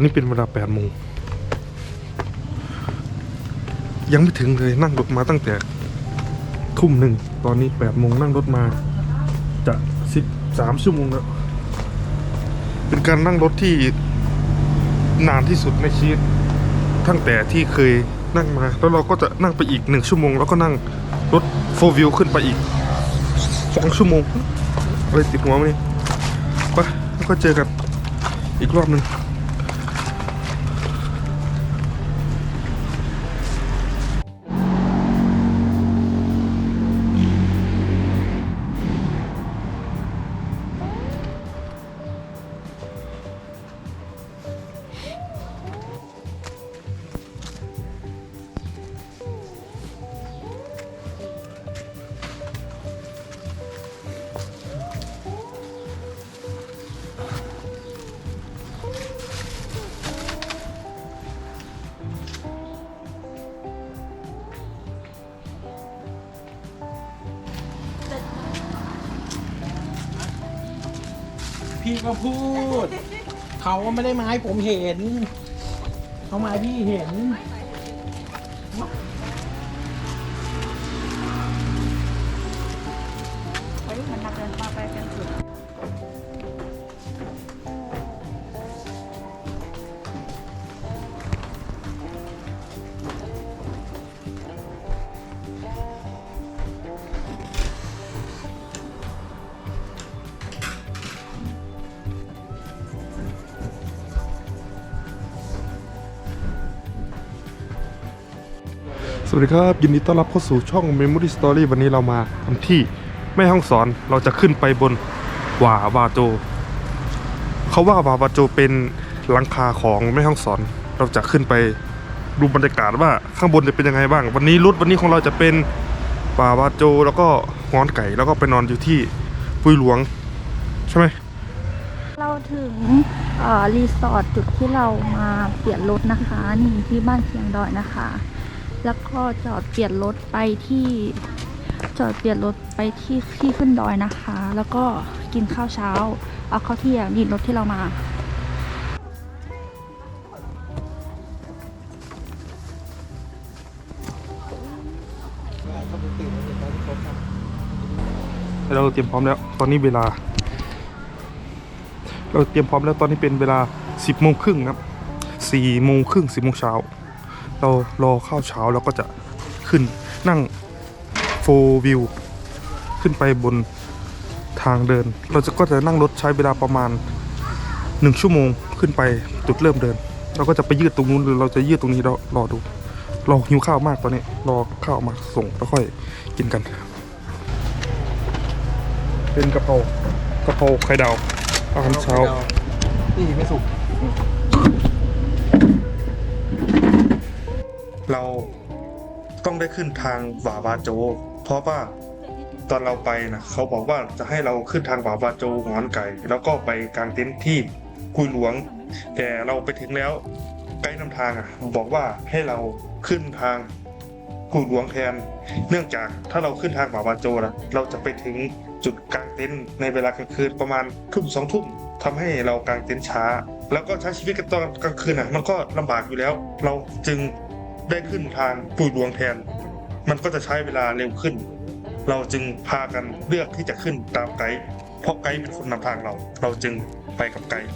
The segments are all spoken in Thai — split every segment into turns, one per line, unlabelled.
อนนี้เป็นเวลาแปดโมงยังไม่ถึงเลยนั่งรถมาตั้งแต่ทุ่มหนึ่งตอนนี้แปดโมงนั่งรถมา จะสิบสามชั่วโมงแล้วเป็นการนั่งรถที่นานที่สุดในชีวิตตั้งแต่ที่เคยนั่งมา แล้วเราก็จะนั่งไปอีกหนึ่งชั่วโมง แล้วก็นั่งรถโฟวิวขึ้นไปอีกสองชั่วโมงอะไรติดหัวมานี่ไปแล้วก็เจอกันอีกรอบหนึ่ง
พี่ก็พูด เขาไม่ได้มาให้ผมเห็น เขามาให้พี่เห็น
ส
วัสดีครับ ยินดีต้อนรับเข้าสู่ช่อง Memory Story วันนี้เรามาทำที่แม่ห้องสอนเราจะขึ้นไปบนหวาวาโจ เขาว่าวาวาโจเป็นหลังคาของแม่ห้องสอน เราจะขึ้นไปดูบรรยากาศว่าข้างบนจะเป็นยังไงบ้าง วันนี้รุดวันนี้ของเราจะเป็นป่าวาโจแล้วก็งอนไก่แล้วก็ไปนอนอยู่ที่ปุยหลวง ใช่ไหม
เราถึงรีสอร์ทจุดที่เรามาเปลี่ยนรถนะคะ นี่ที่บ้านเชียงดอยนะคะ แล้วก็จอดเปลี่ยนรถไปที่จอดเปลี่ยนรถไปที่ที่ขึ้นดอยนะคะ แล้วก็กินข้าวเช้า เอาข้าวเที่ยงนี่รถที่เรามา
เราเตรียมพร้อมแล้ว ตอนนี้เวลา เราเตรียมพร้อมแล้วตอนนี้เป็นเวลา 10โมงครึ่งครับ4โมงครึ่ง10โมงเช้า เรารอข้าวเช้าแล้วก็จะขึ้นนั่งโฟวิวขึ้นไปบนทางเดิน เราจะก็จะนั่งรถใช้เวลาประมาณ 1 ชั่วโมงขึ้นไปจุดเริ่มเดิน เราก็จะไปยืดตรงนู้นหรือเราจะยืดตรงนี้เรารอดูเราหิวข้าวมากตอนนี้รอข้าวมาส่งแล้วค่อยกินกัน เป็นกะเพรากะเพราไข่ดาวอาหารเช้า
นี่ไม่สุก
เราต้องได้ขึ้นทางหวาบาโจ เพราะว่าตอนเราไปนะเขาบอกว่าจะให้เราขึ้นทางหวาบาโจหงอนไก่ แล้วก็ไปกางเต็นท์ที่กุยหลวง แต่เราไปถึงแล้วไกด์นำทางอะบอกว่าให้เราขึ้นทางกุยหลวงแทน เนื่องจากถ้าเราขึ้นทางหวาบาโจนะเราจะไปถึงจุดกลางเต็นท์ในเวลากลางคืนประมาณทุ่มสองทุ่มทำให้เรากางเต็นท์ช้า แล้วก็ใช้ชีวิตกันตอนกลางคืนอะ มันก็ลำบากอยู่แล้ว เราจึง ได้ขึ้นทางปุยดวงแทน มันก็จะใช้เวลาเร็วขึ้น เราจึงพากันเลือกที่จะขึ้นตามไกด์เพราะไกด์เป็นคนนำทางเรา เราจึงไปกับไกด์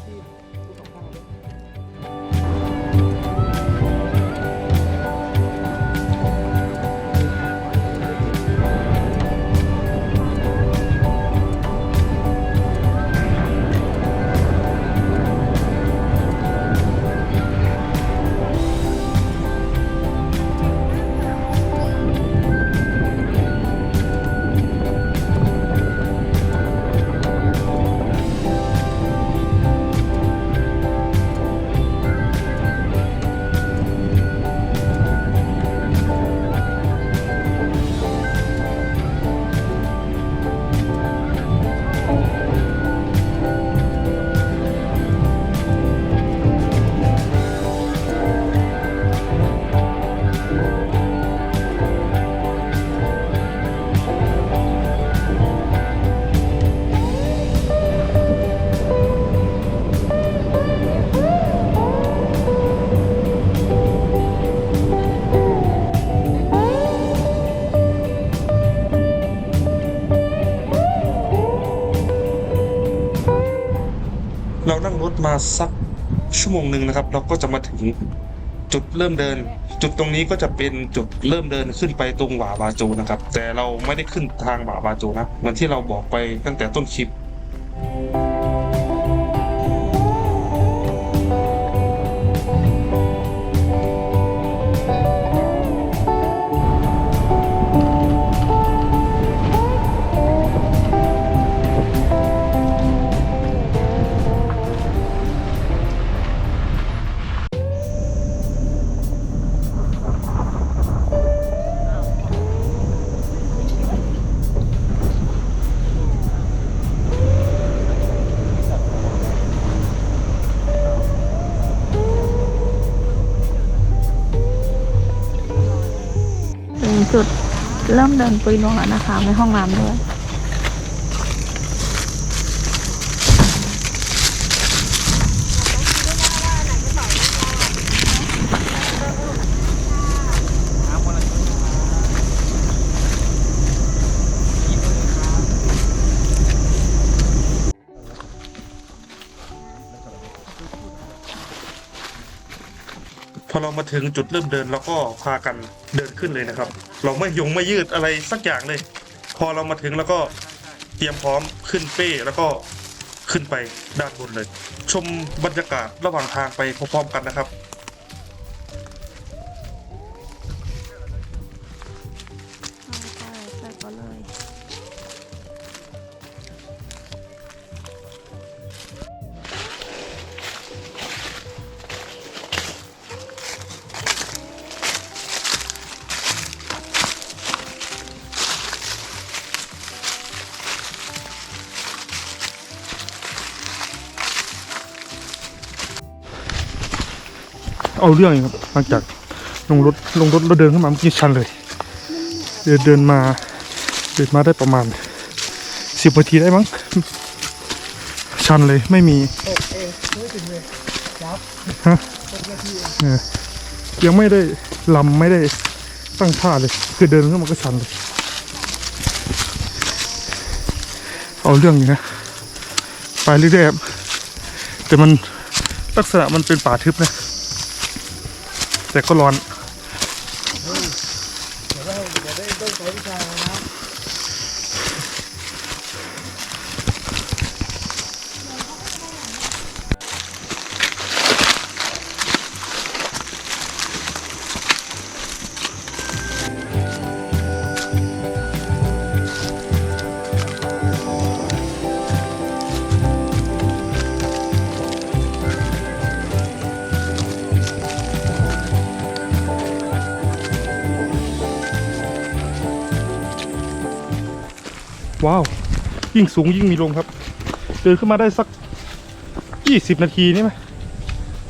มาสักชั่วโมงหนึ่งนะครับ เราก็จะมาถึงจุดเริ่มเดิน จุดตรงนี้ก็จะเป็นจุดเริ่มเดินขึ้นไปตรงหวาบาโจนะครับ แต่เราไม่ได้ขึ้นทางหวาบาโจนะเหมือนที่เราบอกไปตั้งแต่ต้นคลิป
จุดเริ่มเดินปุยนวงแล้วนะคะในห้องน้ำด้วย
ถึงจุดเริ่มเดินเราก็พากันเดินขึ้นเลยนะครับ เราไม่ยงไม่ยืดอะไรสักอย่างเลย พอเรามาถึงแล้วก็เตรียมพร้อมขึ้นเป้แล้วก็ขึ้นไปด้านบนเลย ชมบรรยากาศระหว่างทางไปพร้อมๆกันนะครับ
เอา
เรื่องอยู่ครับหลังจากลงรถลงรถแล้วเดินขึ้นมาเมื่อกี้ชันเลย เดินเดินมาเดินมาได้ประมาณสิบนาทีได้มั้งชันเลยไม่มีฮะยังไม่ได้ลำไม่ได้ตั้งท่าเลย คือเดินขึ้นมาก็ชันเลย เอาเรื่องอยู่นะไปเรื่อยๆครับแต่มันลักษณะมันเป็นป่าทึบนะ แต่ก็ร้อน ยิ่งสูงยิ่งมีลมครับ เดินขึ้นมาได้สักยี่สิบนาทีนี่ไหม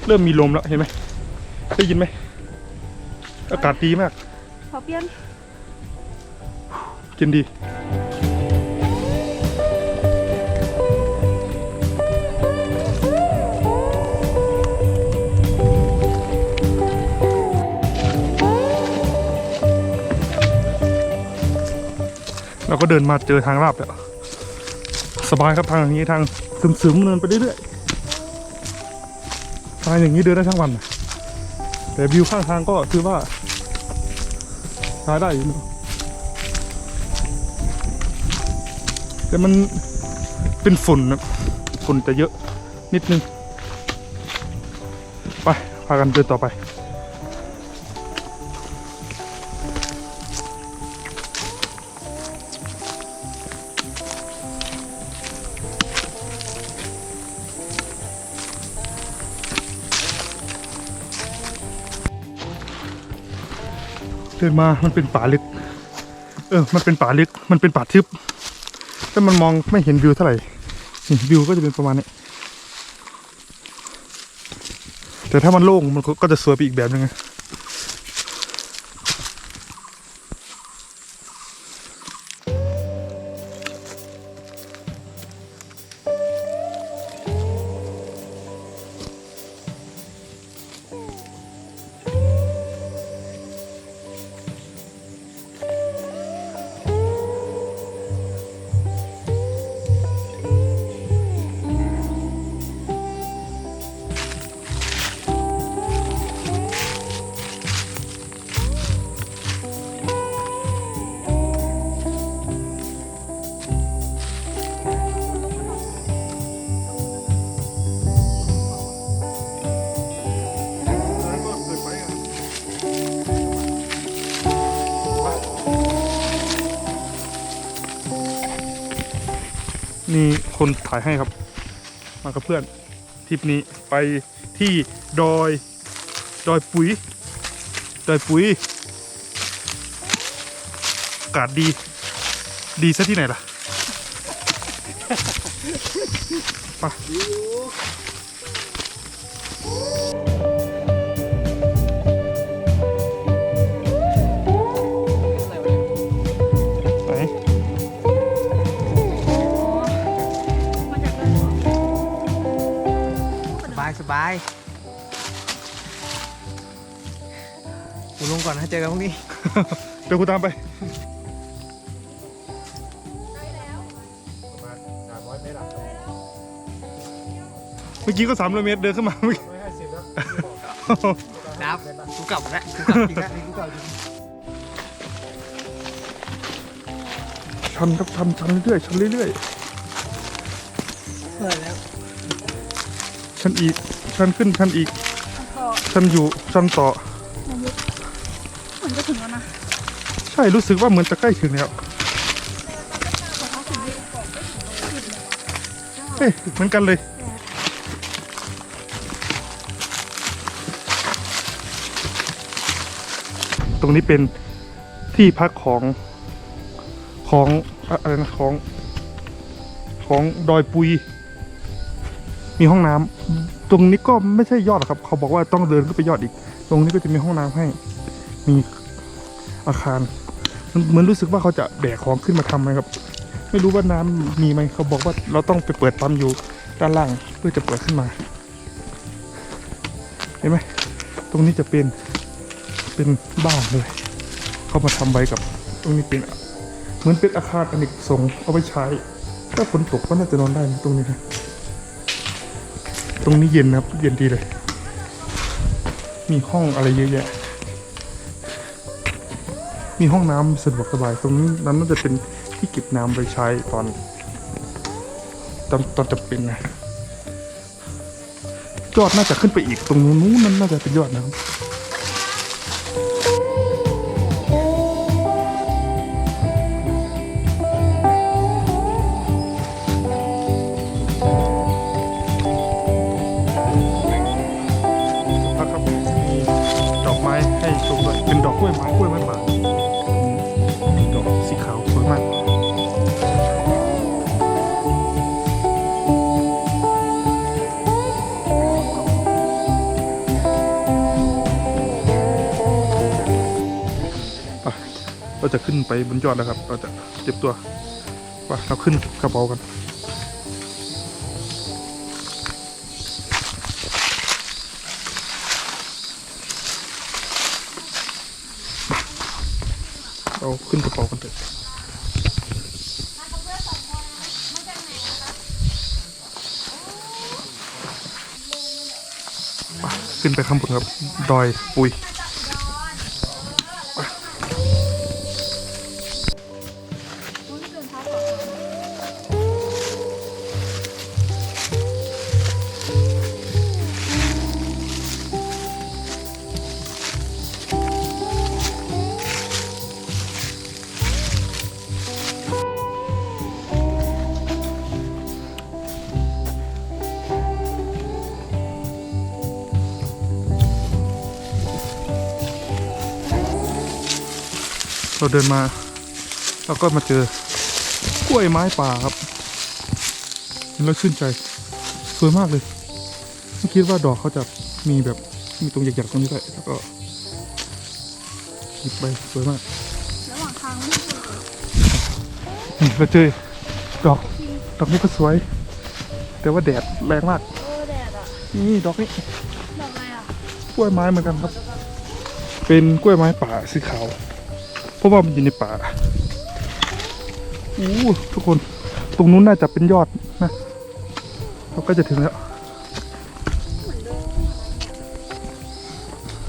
เริ่มมีลมแล้วเห็นไหมได้ยินไหมอากาศดีมาก
ขอเปลี่ยน
เย็นดีเราก็เดินมาเจอทางราบแล้ว สบายครับทางอย่างนี้ทางซึมๆเดินไปเรื่อยๆทางอย่างนี้เดินได้ทั้งวันแต่วิวข้างทางก็ถือว่าใช้ได้อยู่นะแต่มันเป็นฝุ่นนะฝุ่นจะเยอะนิดนึง ไปพากันเดินต่อไป ดินมามันเป็นป่าลึก เออ มันเป็นป่าลึก มันเป็นป่าทึบแต่มันมองไม่เห็นวิวเท่าไหร่นี่วิวก็จะเป็นประมาณนี้ แต่ถ้ามันโล่งมันก็ก็จะสวยไปอีกแบบนึงไง คนถ่ายให้ครับ มากับเพื่อนทริปนี้ไปที่ดอยดอยปุ๋ยดอยปุ๋ยอากาศดี ดีซะที่ไหนล่ะไป
จอกันพรุ่งนี้
เดี๋ยวกูตามไปเมื่อกี้ก็สามร้อยเมตรเดินขึ้นมาเมื่อกี้
นับกูกลับแล้วกูกลับจริงแล้วนี่กูกลับจริง
ชันครับชันชันเรื่อยๆชันเรื่อย
เปิดแล้ว
ๆชันอีกชันขึ้นชันอีกชันอยู่ชันต่อ
มันจะถึง แล้วนะ
ใช่รู้สึกว่าเหมือนจะใกล้ถึงแล้วเฮ้ยเหมือนกันเลยตรงนี้เป็นที่พักของของอะไรนะของของดอยปุย มีห้องน้ำตรงนี้ก็ไม่ใช่ยอดครับ เขาบอกว่าต้องเดินขึ้นไปยอดอีก ตรงนี้ก็จะมีห้องน้ำให้ มี อาคารเหมือนรู้สึกว่าเขาจะแบกของขึ้นมาทำนะครับ ไม่รู้ว่าน้ำมีไหมเขาบอกว่าเราต้องไปเปิดปั๊มอยู่ด้านล่างเพื่อจะเปิดขึ้นมา เห็นไหมตรงนี้จะเป็นเป็นบ้านเลยเขามาทำไว้กับ ตรงนี้เป็นเหมือนเป็นอาคารอเนกประสงค์เอาไว้ใช้ ถ้าฝนตกก็น่าจะนอนได้นะตรงนี้นะตรงนี้เย็นนะครับ เย็นดีเลย มีห้องอะไรเยอะแยะ มีห้องน้ำสะดวกสบายตรงนี้นั้นน่าจะเป็นที่เก็บน้ำไปใช้ตอนตอนตอนจะเป็นนะยอดน่าจะขึ้นไปอีกตรงนู้นนั่นน่าจะเป็นยอดนะครับนะครับ เราจะขึ้นไปบนยอดแล้วครับ เราจะเจ็บตัวไปเราขึ้นกระเป๋ากันเราขึ้นกระเป๋ากันเถอะไปขึ้นไปข้างบนครับ ดอยปุย เราเดินมาแล้วก็มาเจอกล้วยไม้ป่าครับเห็นแล้วชื่นใจสวยมากเลยไม่คิดว่าดอกเขาจะมีแบบมีตรงหยักๆตรงนี้ด้วยแล้วก็หยิบไปสวยมาก
ระหว่างทางไม่เจอ
นี่เราเจอดอกดอกนี้ก็สวย แต่ว่าแดดแรงมาก
เออแดดอะ
นี่ดอกนี้
ดอกอะไรอะ
กล้วยไม้เหมือนกันครับ เป็นกล้วยไม้ป่าสีขาวเพ ราะว่ามันอยู่ในป่าอู้ทุกคนตรงนู้นน่าจะเป็นยอดนะเราก็จะถึงแล้ว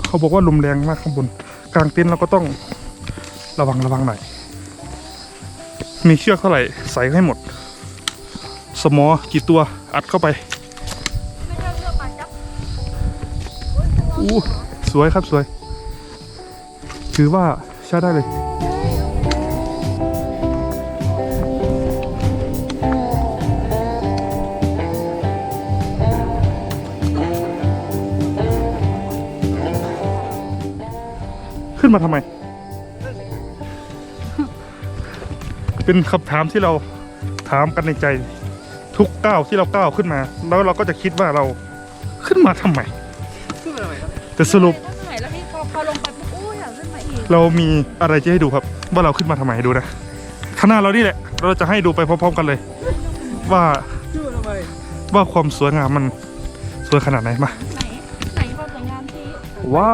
เขาบอกว่าลมแรงมากข้างบน กลางเต็นท์เราก็ต้องระวังระวังหน่อย มีเชือกเท่าไหร่ใส่ให้หมด สมอกี่ตัวอัดเข้าไป
ไม่ใช่เลือกมาจับ
อู้สวยครับสวย ถือว่า ชาได้เลย ขึ้นมาทำไม เป็นคำถามที่เราถามกันในใจทุกก้าวที่เราก้าวขึ้นมา แล้วเราก็จะคิดว่าเราขึ้นมาทำไม
ขึ้นมาทำไม
แต่สรุป
พอลงไปปุ๊บ
เรามีอะไรจะให้ดูครับ ว่าเราขึ้นมาทำไมดูนะข้างหน้าเรานี่แหละ เราจะให้ดูไปพร้อมๆกันเลย ว่า
ขึ้นมาทำไม
ว่าความสวยงามมันสวยขนาดไหนมา
ไหนไหนความสวยงามที่
ว้า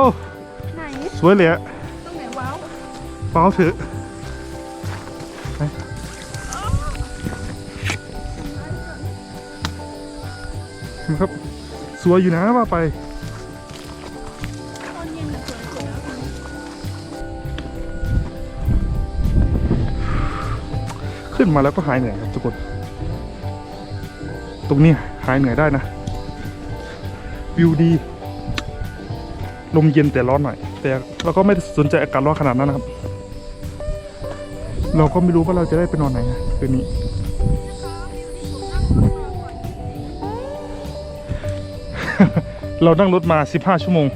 ว
ไหน
สวยเลยอะ
ตรงไหนว้าว
เปล่าเถอะไปนะครับสวยอยู่นะว่าไป ขึ้นมาแล้วก็หายเหนื่อยครับทุกคน ตรงนี้หายเหนื่อยได้นะ วิวดี ลมเย็นแต่ร้อนหน่อย แต่เราก็ไม่สนใจอากาศร้อนขนาดนั้นนะครับ เราก็ไม่รู้ว่าเราจะได้ไปนอนไหนนะคืนนี้ เรานั่งรถมา 15 ชั่วโมง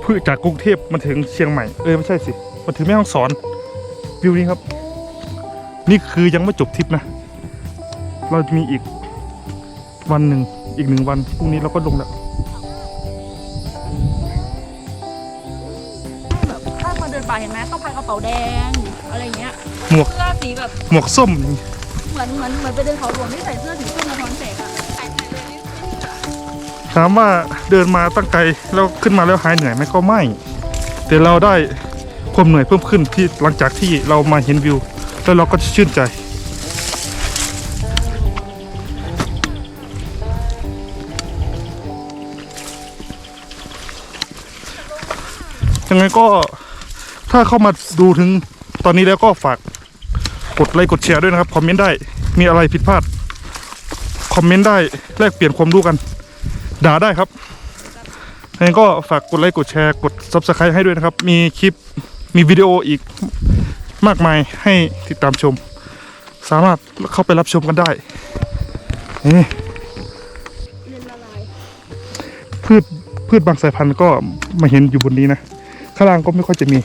เพื่อจากกรุงเทพมาถึงเชียงใหม่ เอ้ยไม่ใช่สิ มาถึงแม่ฮ่องสอน วิวนี้ครับ นี่คือยังไม่จบทริปนะ เราจะมีอีกวันหนึ่งอีกหนึ่งวันพรุ่งนี้เราก็ลงแล้ว
แบบถ้ามาเดินป่าเห็นไหมต้องพายกระเป๋าแดงอะไรอย่างเงี้ย
หมวก
เสื้อสีแบบ
หมวกส้ม
เหมือนเหมือนเหมือนไปเดินเขาหลวงที่ใส่เสื้อสีส้มมาทอนแสงอะใส่ใส่เลยนี่
ถามว่าเดินมาตั้งไกลแล้วขึ้นมาแล้วหายเหนื่อยไหมก็ไม่แต่เราได้ความเหนื่อยเพิ่มขึ้นที่หลังจากที่เรามาเห็นวิว แล้วเราก็จะชื่นใจ ยังไงก็ถ้าเข้ามาดูถึงตอนนี้แล้วก็ฝากกดไลค์กดแชร์ด้วยนะครับ คอมเมนต์ได้มีอะไรผิดพลาด คอมเมนต์ได้แลกเปลี่ยนความรู้กัน ด่าได้ครับยังไงก็ฝากกดไลค์กดแชร์กด subscribe ให้ด้วยนะครับ มีคลิปมีวิดีโออีก มากมายให้ติดตามชม สามารถเข้าไปรับชมกันได้นี่พืชพืชบางสายพันธุ์ก็มาเห็นอยู่บนนี้นะ ข้างล่างก็ไม่ค่อยจะมี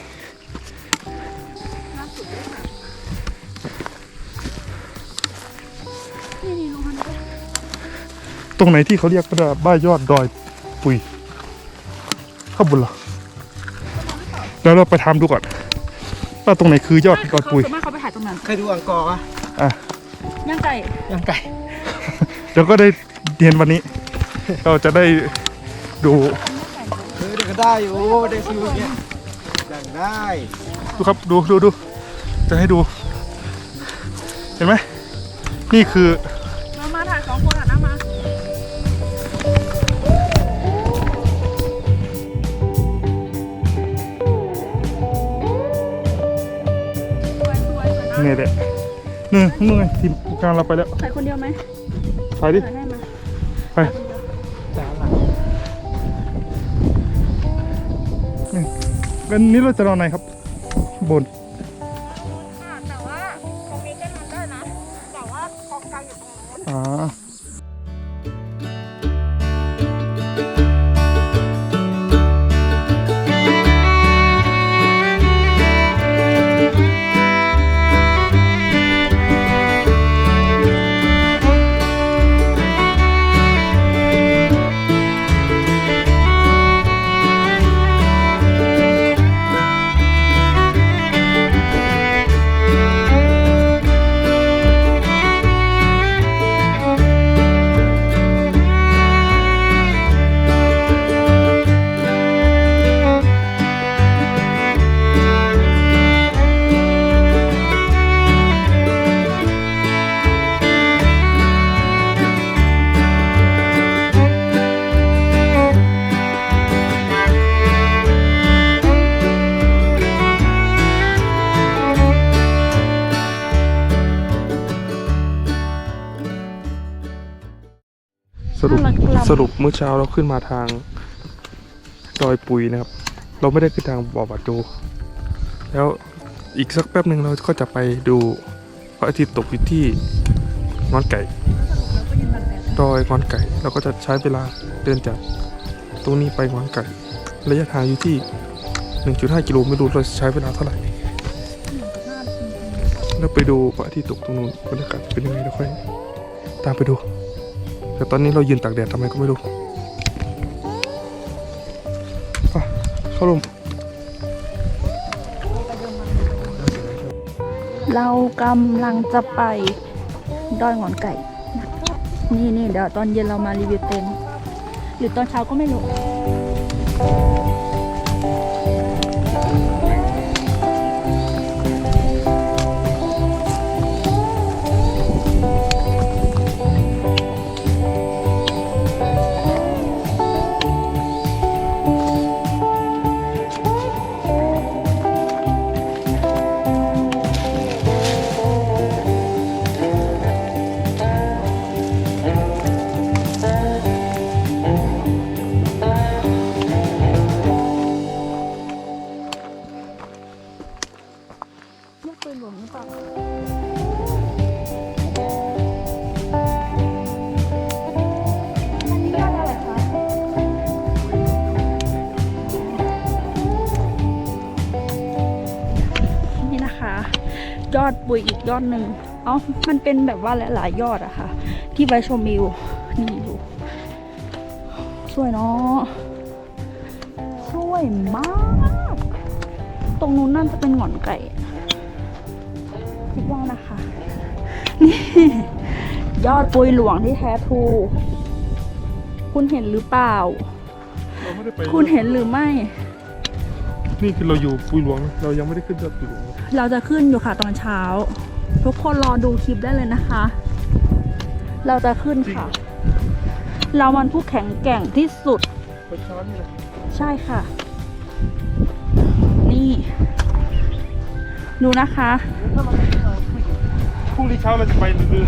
ตรงไหนที่เขาเรียกว่าบ้ายอดดอยปุยข้างบนเหรอแล้วเราไปทำดูก่อน ว่าตรงไหนคือยอดดอยปุย
ส่วนมากเขาไปถ่ายตรงนั้น
เคยดูอังกอร์ปะ
อะ
ย่างไก่
ยังไก่
เดี๋ยวก็ได้เห็นวันนี้ เราจะได้ดู
เออเดี๋ยวก็ได้อยู่ได้ฟิวอย่างเงี้ยยังได้
ดูครับดูดูดูจะให้ดู เห็นไหมนี่คือ
สวยสวยนะ
เนี่ยแหละนี่นู่นไงทีมงานเราไปแล้ว
ถ่ายคนเดียวไหม
ไปดิ
ถ่ายให้มา
ไป
แต่หลัง
วันนี้เราจะนอนไหนครับบน
ค่ะแต่ว่าเขามีเส้นมันได้นะ แต่ว่าของกลางอยู่ตรงนู้น
อ่า รุป
น่ารักจัง
สรุปเมื่อเช้าเราขึ้นมาทางดอยปุยนะครับ เราไม่ได้ขึ้นทางบ่อบาโจแล้วอีกสักแป๊บหนึ่งเราก็จะไปดูพระอาทิตย์ตกอยู่ที่งอนไก่ดอยงอนไก่ เราก็จะใช้เวลาเดินจากตรงนี้ไปงอนไก่ ระยะทางอยู่ที่ 1.5 กิโลไม่รู้เราจะใช้เวลาเท่าไหร่ แล้วไปดูพระอาทิตย์ตกตรงนู้นบรรยากาศเป็นยังไงเราค่อยตามไปดู แต่ตอนนี้เรายืนตากแดดทำไมก็ไม่รู้เข้าลม
เรากำลังจะไปดอยหงอนไก่ นี่นี่เดี๋ยวตอนเย็นเรามารีวิวเต็นท์หรือตอนเช้าก็ไม่รู้ อดปุยอีกยอดหนึ่งเอ้ามันเป็นแบบว่าหลายๆยอดอะค่ะ ที่ไว้ชมวิวนี่ดูสวยเนาะสวยมาก ตรงนู้นน่าจะเป็นหงอนไก่คิดว่านะคะนี่ยอดปุยหลวงที่แท้ทรูคุณเห็นหรือเปล่า
เราไม่ได้ไป
คุณเห็นหรือไม่
นี่คือเราอยู่ปุยหลวงนะเรายังไม่ได้ขึ้นยอดปุยหลวงนะ
เราจะขึ้นอยู่ค่ะตอนเช้า ทุกคนรอดูคลิปได้เลยนะคะ เราจะขึ้นค่ะ เรามันผู้แข็งแกร่งที่สุด
ไปเช้านี่เลย
ใช่ค่ะ นี่ ดูนะคะ
พรุ่งนี้เช้าเราจะไปลือ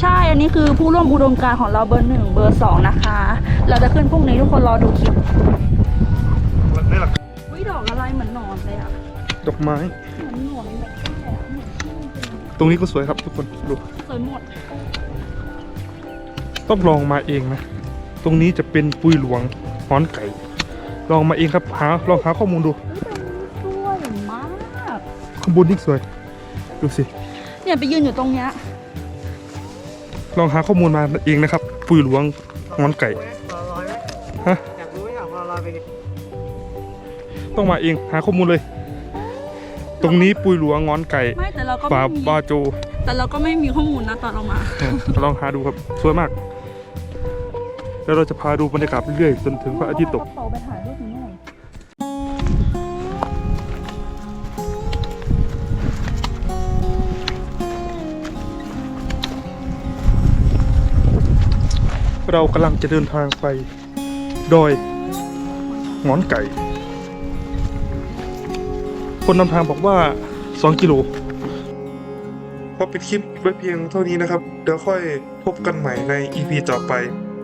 ใช่ อันนี้คือผู้ร่วมอุดมการณ์ของเราเบอร์หนึ่งเบอร์สองนะคะ เราจะขึ้นพรุ่งนี้ทุกคนรอดูคลิป
ในหลัก
วิดอกอะไรเหมือนหนอนเลยอะ
ดอกไม้ รงนี้ก็สวยครับทุกคนดู
สวยหมด
ต้องลองมาเองนะ ตรงนี้จะเป็นปุยหลวงฮ้อนไก่ ลองมาเองครับหาลองหาข้อมูลดู
เฮ้ยตรงนี้สวยมาก
ข้างบนนี่สวย ดูสิ
เนี่ยไปยืนอยู่ตรงเนี้ย
ลองหาข้อมูลมาเองนะครับ ปุยหลวงฮ้อนไก่
พอลอยไหม
ฮะ
อยากรู้ไหมอะพอลอยเป็นไง
ต้องมาเองหาข้อมูลเลยตร งนี้ปุยหลวงงอนไก่
ไม่แต่เราก็
บา
ไม่มี
บาโจ
แต่เราก็ไม่มีข้อมูลนะตอนเรามา
อืมลองหาดูครับสวยมาก แล้วเราจะพาดูบรรยากาศเรื่อยๆจนถึงพระอาทิตย์ตก
เาไปถ่ายรูปนี้หน่อย
เรากำลังจะเดินทางไปดอยหงอนไก่ คนนำทางบอกว่า 2 กิโล
พอปิดคลิปไว้เพียงเท่านี้นะครับ เดี๋ยวค่อยพบกันใหม่ใน EP ต่อไป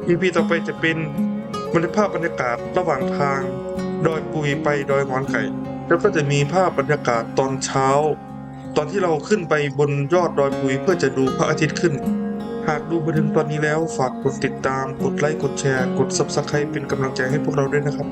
EP ต่อไปจะเป็นบรรยากาศบรรยากาศระหว่างทาง ดอยปุยไปดอยงอนไก่ แล้วก็จะมีภาพบรรยากาศตอนเช้า ตอนที่เราขึ้นไปบนยอดดอยปุยเพื่อจะดูพระอาทิตย์ขึ้น หากดูมาถึงตอนนี้แล้วฝากกดติดตาม กดไลค์ กดแชร์ กด Subscribe เป็นกำลังใจให้พวกเราด้วยนะครับ